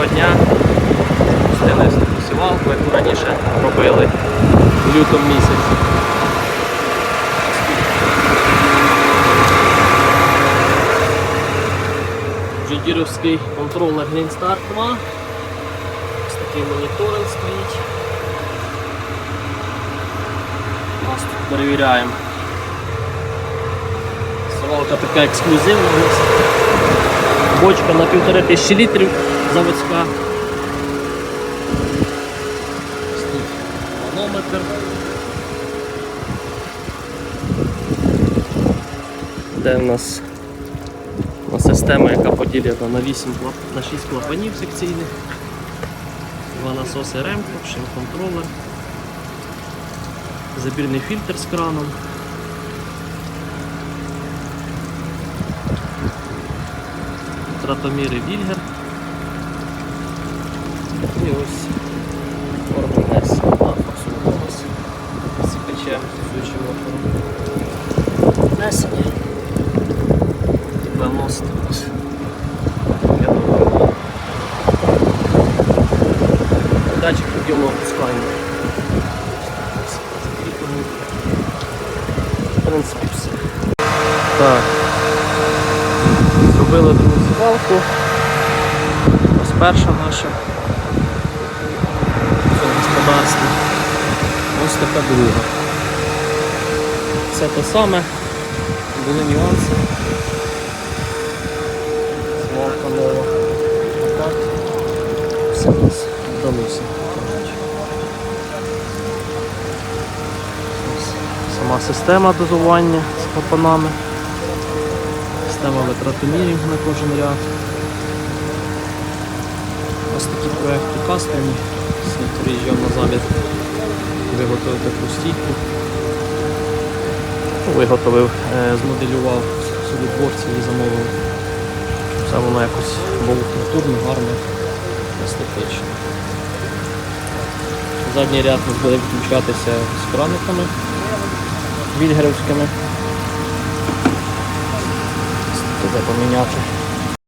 Доброго дня. Пустили сівалку, яку раніше робили в лютому місяці. Джедіровський контролер Greenstar 2. Ось такий моніторинг стоїть. Ось тут перевіряємо. Сівалка така ексклюзивна у нас. Бочка на півтори тисячі літрів заводська. Манометр. Де в нас система, яка поділена на 8 на 6 клапанів секційних, два насоси ремко, шим-контролер, забірний фільтр з краном. Тратоміри Вільгер. І ось орган С. А, форсункомас. Сікаче з отвором. Несення. Виносити ось. Датчик підйому опускання. В принципі, все. Так. Зробили другу звалку. Ось перша наша. в цьому господарстві. Ось така друга. Все те саме, були нюанси. Звалка нова. А так, все нас вдалося. Сама система дозування з клапанами. Система витратомірів на кожен ряд. Ось такі проекти кастомні. Приїжджав на замір виготовити стійку. Виготовив, е, змоделював собі творці і замовив. Все воно якось було культурно, гарно, естетично. Задній ряд нас буде відключатися з краниками вільгерівськими. Поміняти.